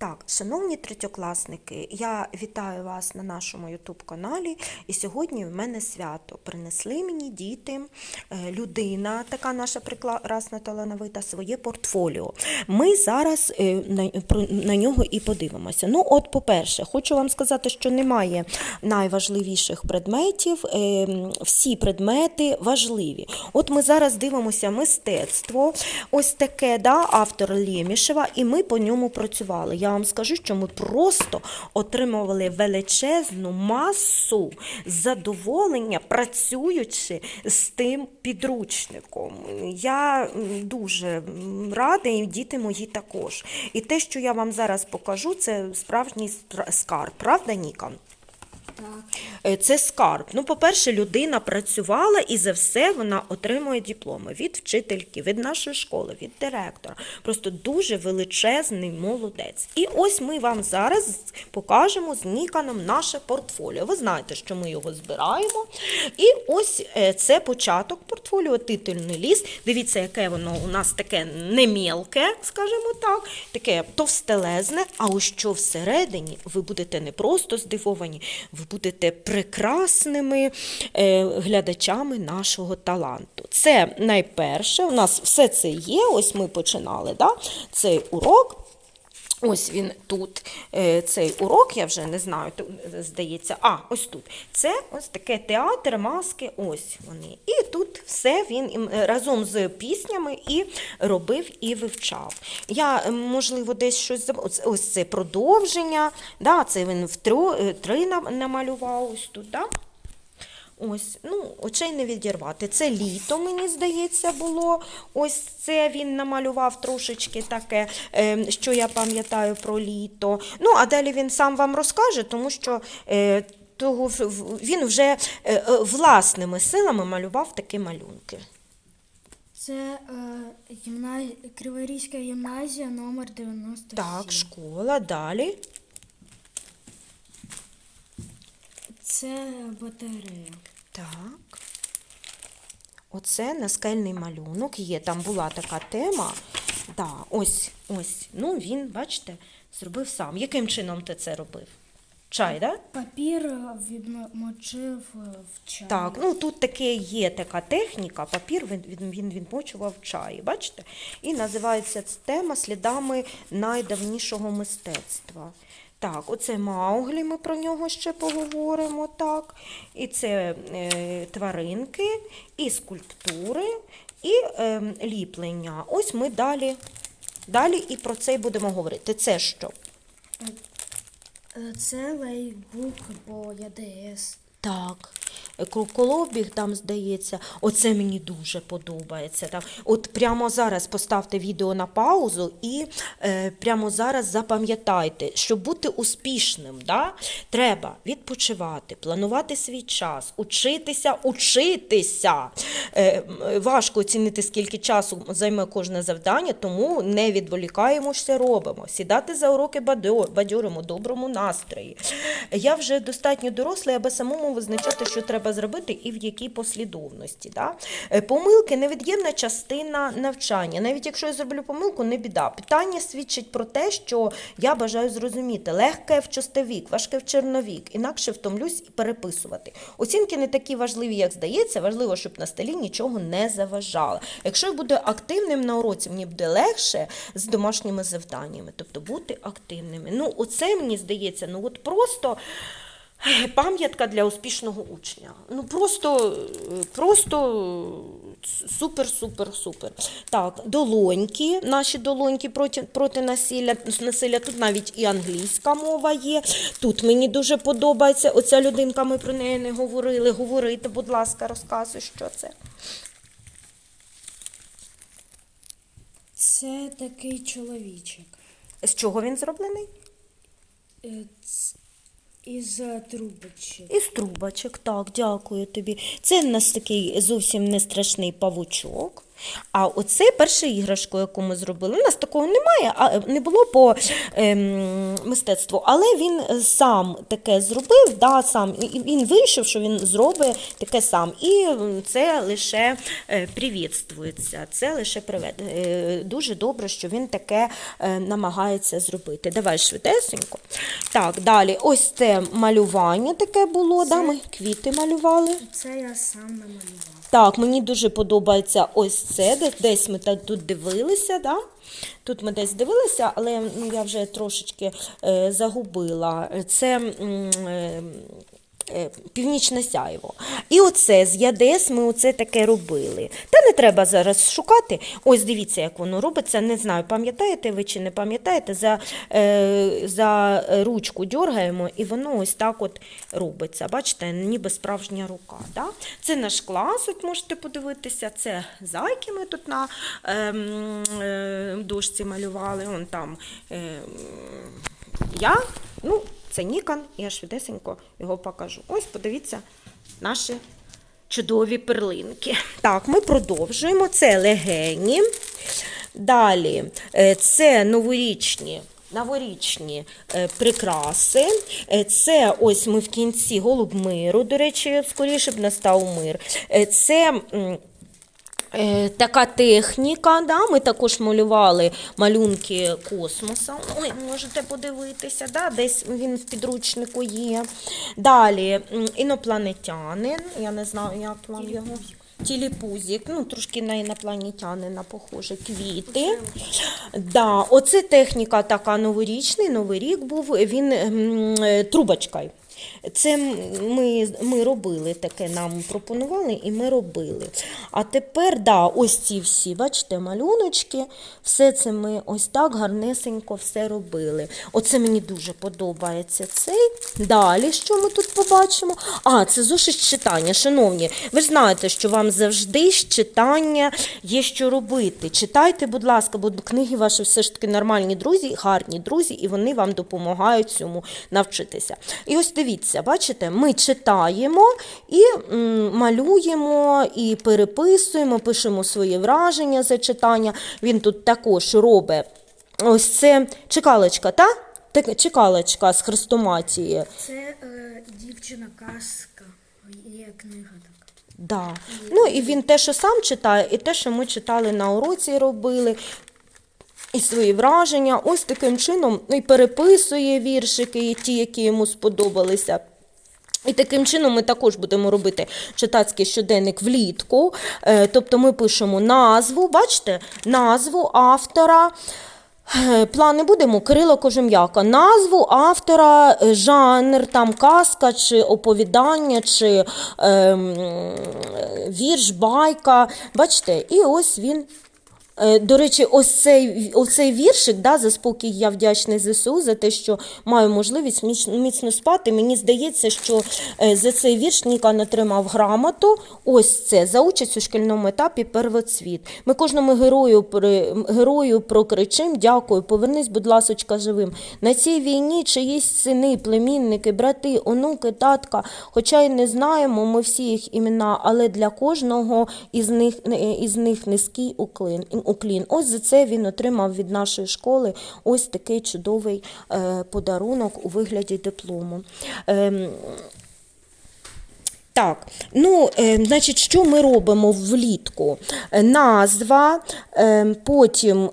Так, шановні третьокласники, я вітаю вас на нашому ютуб-каналі. І сьогодні в мене свято. Принесли мені діти, е, людина, така наша прекрасна талановита, своє портфоліо. Ми зараз е, на, нього і подивимося. Ну, от, по-перше, хочу вам сказати, що немає найважливіших предметів. Е, Всі предмети важливі. От ми зараз дивимося мистецтво, ось таке, да, автор Лємішева, і ми по ньому працювали. Я вам скажу, що ми просто отримували величезну масу задоволення, працюючи з тим підручником. Я дуже рада, і діти мої також. І те, що я вам зараз покажу, це справжній скарб, правда, Ніка? Е, Це скарб. Ну, по-перше, людина працювала і за все вона отримує дипломи від вчительки, від нашої школи, від директора. Просто дуже величезний молодець. І ось ми вам зараз покажемо з Ніканом наше портфоліо. Ви знаєте, що ми його збираємо. І ось е, це початок портфоліо, титульний ліст. Дивіться, яке воно у нас таке не мілке, скажімо так, таке товстелезне. А ось що всередині, ви будете не просто здивовані, ви будете прекрасними е, глядачами нашого таланту. Це найперше, у нас все це є. Ось ми починали. Да? Цей урок. Ось він тут, е, цей урок, я вже не знаю, здається, а, ось тут. Це ось таке театр, маски, ось вони. І тут все він е, разом з піснями і робив, і вивчав. Я, можливо, десь щось забув. Ось, це продовження, да, це він в е, три нам- намалював ось тут. Да? Ось, ну, очей не відірвати. Це літо, мені здається, було. Ось це він намалював трошечки таке, е, що я пам'ятаю про літо. Ну, а далі він сам вам розкаже, тому що е, того, він вже е, е, власними силами малював такі малюнки. Це е, гімна... Криворізька гімназія номер 97. Так, школа, далі. Це батарея. Так. Оце наскельний малюнок. Є, там була така тема. Да, ось, ось. Ну, він, бачите, зробив сам. Яким чином ти це робив? Чай, да? Папір відмочив е, в чай. Так, ну тут таке є така техніка, папір він відмочував в чаї, бачите? І називається тема слідами найдавнішого мистецтва. Так, оце Мауглі, ми про нього ще поговоримо. так. І це е, тваринки, і скульптури, і е, ліплення. Ось ми далі, далі і про це й будемо говорити. Це що? Е, Це лейбук по ЯДС. Так. Колобіг там здається, оце мені дуже подобається. Так. От прямо зараз поставте відео на паузу і е, прямо зараз запам'ятайте, щоб бути успішним, да, треба відпочивати, планувати свій час, учитися, учитися. Е, важко оцінити, скільки часу займе кожне завдання, тому не відволікаємося, робимо. Сідати за уроки бадьо- бадьоримо, доброму настрої. Я вже достатньо дорослий, аби самому визначати, що треба зробити і в якій послідовності. Да? Е, Помилки невід'ємна частина навчання. Навіть якщо я зроблю помилку, не біда. Питання свідчить про те, що я бажаю зрозуміти. Легке в чистовік, важке в черновік, інакше втомлюсь і переписувати. Оцінки не такі важливі, як здається. Важливо, щоб на столі нічого не заважало. Якщо я буду активним на уроці, мені буде легше з домашніми завданнями, тобто бути активними. Ну, оце мені здається, ну от просто. Пам'ятка для успішного учня. Ну просто, просто супер, супер, супер. Так, долоньки, наші долоньки проти, проти насилля, насилля. Тут навіть і англійська мова є. Тут мені дуже подобається. Оця людинка, ми про неї не говорили. Говорите, будь ласка, розказуй, що це. Це такий чоловічок. З чого він зроблений? Е, Із е, трубочок. Із трубочок, так, дякую тобі. Це в нас такий зовсім не страшний павучок. А оце перша іграшка, яку ми зробили. У нас такого немає, а е, не було по ем, мистецтву, але він е, сам таке зробив, да, сам. Він вийшов, що він зробить таке сам. І це лише е, привітствується. Це лише привет. Дуже добре, що він таке намагається зробити. Давай швидесенько. Так, далі, ось це малювання таке було. Да, ми квіти малювали. Це я сам намалював. Так, мені дуже подобається ось це. де- Десь ми тут дивилися, да? Тут ми десь дивилися, але я вже трошечки е, загубила. Це е, північне сяйво. І оце з ЯДС ми оце таке робили. Та не треба зараз шукати. Ось дивіться, як воно робиться. Не знаю, пам'ятаєте ви чи не пам'ятаєте, за, е, за ручку дергаємо, і воно ось так от робиться. Бачите, ніби справжня рука. Да? Це наш клас, от можете подивитися. Це зайки ми тут на ем, е, дошці малювали. Вон там е, я, ну, це Нікон, я швидесенько його покажу. Ось, подивіться, наші чудові перлинки. Так, ми продовжуємо. Це легені. Далі, е, це новорічні. Новорічні е, прикраси. Е, Це ось ми в кінці голуб миру, до речі, скоріше б настав мир. Це Така техніка, да? ми також малювали малюнки космоса. Ой, можете подивитися, да? десь він в підручнику є. Далі інопланетянин, я не знаю, як вам його. Тіліпузік, ну трошки на інопланетянина похоже, квіти. Да, оце техніка така новорічний, новий рік був, він е, трубочкою. Це ми, ми робили таке, нам пропонували, і ми робили. А тепер, да, ось ці всі, бачите, малюночки, все це ми ось так гарнесенько все робили. Оце мені дуже подобається цей. Далі, що ми тут побачимо? А, це зошит читання. Шановні, ви знаєте, що вам завжди з читання є що робити. Читайте, будь ласка, бо книги ваші все ж таки нормальні друзі, гарні друзі, і вони вам допомагають цьому навчитися. І ось дивіться, бачите, ми читаємо і малюємо, і переписуємо, пишемо свої враження за читання. Він тут також робить ось це чекалочка, та? Так, Чекалочка з хрестоматії. Це е, дівчина казка. Є книга така. Да. Ну і він те, що сам читає, і те, що ми читали на уроці, робили. І свої враження, ось таким чином і переписує віршики, і ті, які йому сподобалися. І таким чином ми також будемо робити читацький щоденник влітку. Е, Тобто ми пишемо назву, бачите, назву автора. Е, Плани будемо Кирило Кожем'яка. Назву автора, е, жанр, там казка чи оповідання, чи ем, е, вірш, байка. Бачите, і ось він До речі, ось цей, ось цей віршик, да, за спокій я вдячний ЗСУ за те, що маю можливість міцно спати. Мені здається, що е, за цей вірш Нікан отримав грамоту. Ось це за участь у шкільному етапі первоцвіт. Ми кожному герою, герою прокричим, дякую, повернись, будь ласочка, живим. На цій війні чиїсь сини, племінники, брати, онуки, татка. Хоча й не знаємо ми всі їх імена, але для кожного із них, е, із них низький уклін. Уклін. Ось за це він отримав від нашої школи ось такий чудовий е, подарунок у вигляді диплому. Ем, так, ну, е, значить, що ми робимо влітку? Е, Назва, потім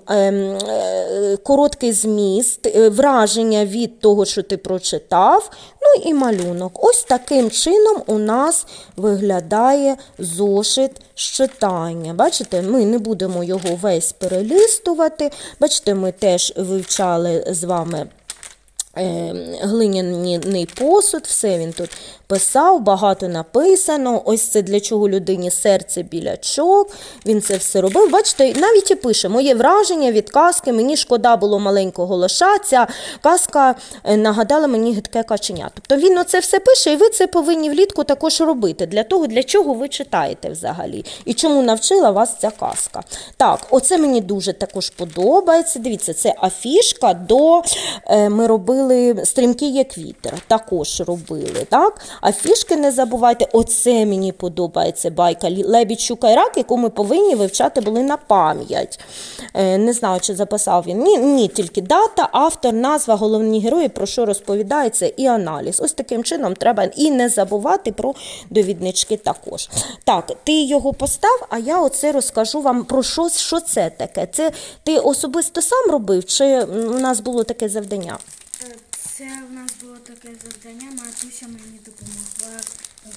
короткий зміст, враження від того, що ти прочитав, і малюнок. Ось таким чином у нас виглядає зошит з читання. Бачите, ми не будемо його весь перелистувати. Бачите, ми теж вивчали з вами е, глиняний посуд, все він тут писав, багато написано. Ось це для чого людині серце білячок. Він це все робив. Бачите, навіть і пише моє враження від казки. Мені шкода було маленького лоша. Ця казка е, нагадала мені гидке каченя. Тобто він оце все пише, і ви це повинні влітку також робити. Для того, для чого ви читаєте взагалі. І чому навчила вас ця казка. Так, оце мені дуже також подобається. Дивіться, це афішка до е, ми робили стрімкі як вітер, також робили. Так? А фішки не забувайте, оце мені подобається байка Лебідь Щука і рак, яку ми повинні вивчати були на пам'ять. Е, Не знаю, чи записав він. Ні, ні, тільки дата, автор, назва, головні герої, про що розповідається, і аналіз. Ось таким чином треба і не забувати про довіднички також. Так, ти його постав, а я оце розкажу вам про що, що це таке. Це ти особисто сам робив, чи у нас було таке завдання? Це в нас було таке завдання. Матуся мені допомогла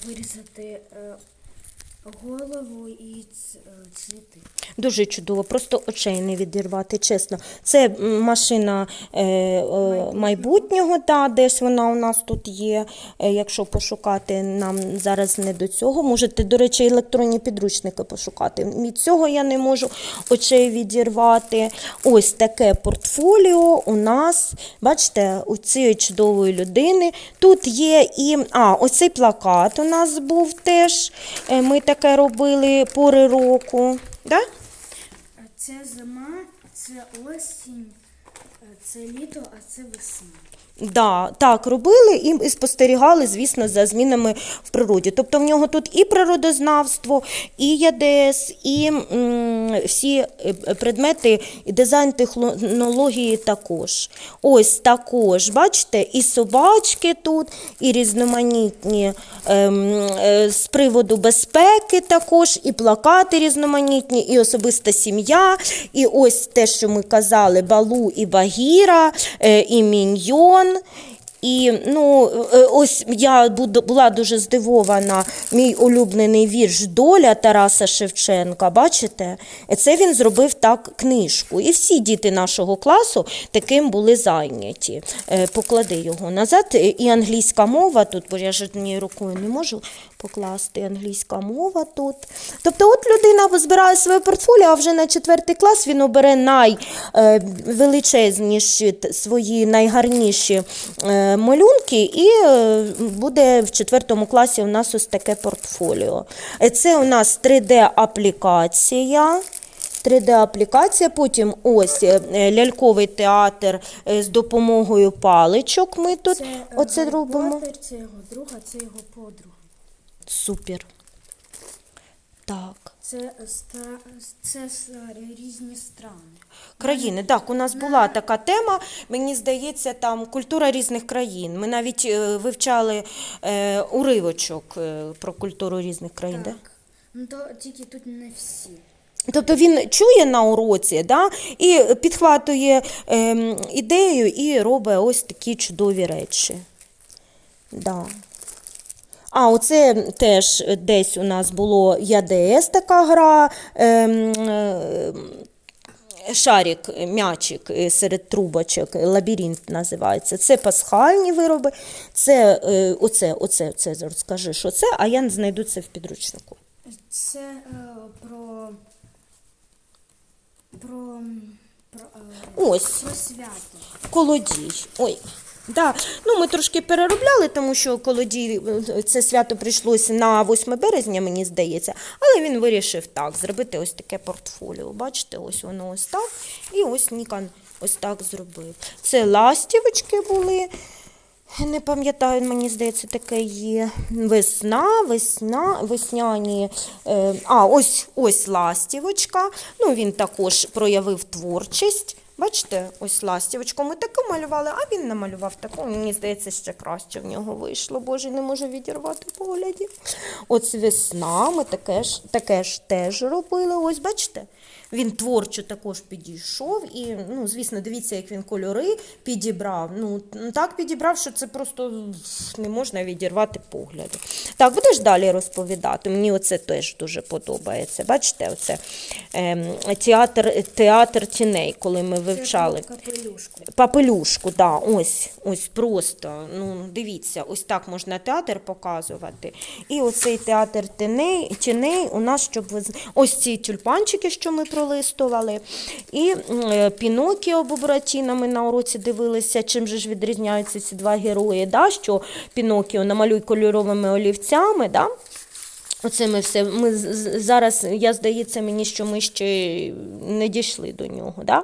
вирізати е, голову і е, цвіти. Дуже чудово, просто очей не відірвати, чесно. Це машина е, е, майбутнього, та, десь вона у нас тут є. Е, якщо пошукати, нам зараз не до цього. Можете, до речі, електронні підручники пошукати. Від цього я не можу очей відірвати. Ось таке портфоліо у нас, бачите, у цієї чудової людини. Тут є і. А, оцей плакат у нас був теж. Е, Ми таке робили пори року. Да? Це зима, це осінь, е, це літо, а це весна. Да, так, робили і, спостерігали, звісно, за змінами в природі. Тобто в нього тут і природознавство, і ЯДС, і м, всі е, предмети і дизайн технології також. Ось також, бачите, і собачки тут, і різноманітні ем, е, з приводу безпеки також, і плакати різноманітні, і особиста сім'я, і ось те, що ми казали, Балу і Багіра, е, і Міньйон. І ну, е, ось я була дуже здивована. Мій улюблений вірш Доля Тараса Шевченка. Бачите? Це він зробив так книжку. І всі діти нашого класу таким були зайняті. Е, Поклади його назад. І англійська мова тут, бо я ж однією рукою не можу покласти англійська мова тут. Тобто, от людина збирає своє портфоліо, а вже на четвертий клас він обере найвеличезніші свої найгарніші е, малюнки, і е, буде в четвертому класі у нас ось таке портфоліо. Е, Це у нас 3D-аплікація. 3D-аплікація, потім ось е, е, ляльковий театр е, з допомогою паличок. Ми тут Це е, оце робимо. Це його друга, це його подруга. Супер. Так. Це, е, ста- це е, різні страни. Країни, так, у нас була така тема. Мені здається, там культура різних країн. Ми навіть е, вивчали е, уривочок е, про культуру різних країн. Да? Так. Ну то тільки тут не всі. Тобто він чує на уроці да, і підхватує ем, ідею і робить ось такі чудові речі. Да. А, оце теж десь у нас було ЯДС така гра. Ем, е, Шарик, м'ячик е, серед трубочок, лабіринт називається. Це пасхальні вироби. Це е, оце, оце, це розкажи, що це, а я знайду це в підручнику. Це е, про. Про. Про, е, Ось. про свято. Колодій. Ой. Да. Ну, ми трошки переробляли, тому що колодій, е, це свято прийшлося на 8 березня, мені здається, але він вирішив так, зробити ось таке портфоліо. Бачите, ось воно ось так. І ось Нікан ось так зробив. Це ластівочки були. Не пам'ятаю, мені здається, таке є. Весна, весна, весняні. Е, а, ось ось ластівочка. Ну, він також проявив творчість. Бачите, ось ластівочку ми таку малювали, а він намалював таку. Мені здається, ще краще в нього вийшло. Боже, не можу відірвати погляді. Ось весна, ми таке ж, таке ж теж робили. Ось, бачите? Він творчо також підійшов і, ну, звісно, дивіться, як він кольори підібрав. Ну, так підібрав, що це просто не можна відірвати погляду. Так, будеш далі розповідати. Мені оце теж дуже подобається. Бачите, оце ем, театр, театр тіней, коли ми вивчали. Капелюшку. Папелюшку, да, ось, ось просто. Ну, дивіться, ось так можна театр показувати. І оцей театр тіней, тіней у нас, щоб ви ось ці тюльпанчики, що ми пролистували. І пінокі е, Пінокіо Бубратіна на уроці дивилися, чим же ж відрізняються ці два герої. Да? Що Пінокіо намалюй кольоровими олівцями. Да? Оце ми все. Ми зараз, я здається, мені, що ми ще не дійшли до нього. Да?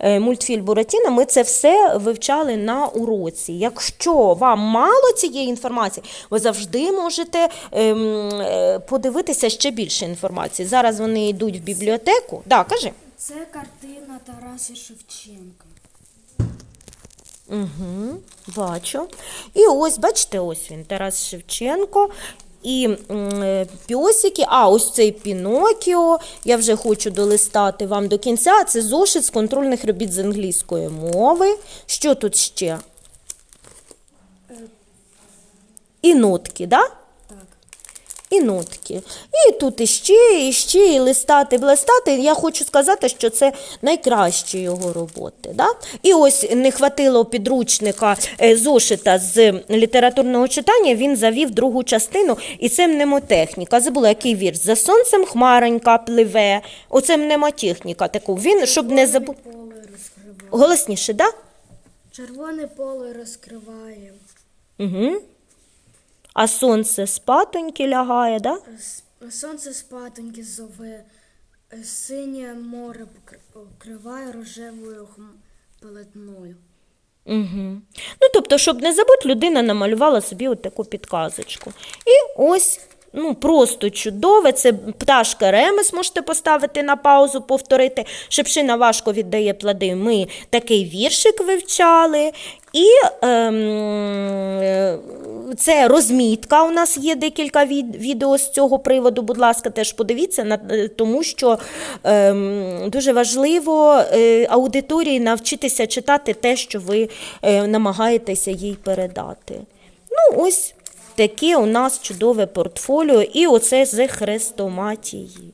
Е, Мультфільм Буратіна, ми це все вивчали на уроці. Якщо вам мало цієї інформації, ви завжди можете ем, е, подивитися ще більше інформації. Зараз вони йдуть в бібліотеку. Да, кажи. Це картина Тараса Шевченка. Угу, бачу. І ось, бачите, ось він, Тарас Шевченко. І е, пьосики, а ось цей Пінокіо, я вже хочу долистати вам до кінця. Це зошит з контрольних робіт з англійської мови. Що тут ще? І нотки, да? Так. і нотки. І тут іще, іще, і листати, листати. Я хочу сказати, що це найкращі його роботи. Да? І ось не хватило підручника е, зошита з літературного читання, він завів другу частину, і це мнемотехніка. Забула, який вірш. За сонцем хмаронька пливе. Оце мнемотехніка таку. Він, щоб не розкриває. Голосніше, да? Червоне поле розкриває. Угу. А сонце спатоньки лягає, да? Сонце спатоньки зове, синє море покриває рожевою пелетною. Угу. Ну, тобто, щоб не забути, людина намалювала собі от таку підказочку. І ось, ну, просто чудове. Це пташка Ремес, можете поставити на паузу, повторити. Шепшина важко віддає плоди. Ми такий віршик вивчали. І ем, це розмітка. У нас є декілька від, відео з цього приводу. Будь ласка, теж подивіться, е, тому що ем, дуже важливо е, аудиторії навчитися читати те, що ви е, намагаєтеся їй передати. Ну, ось таке у нас чудове портфоліо, і оце з хрестоматії.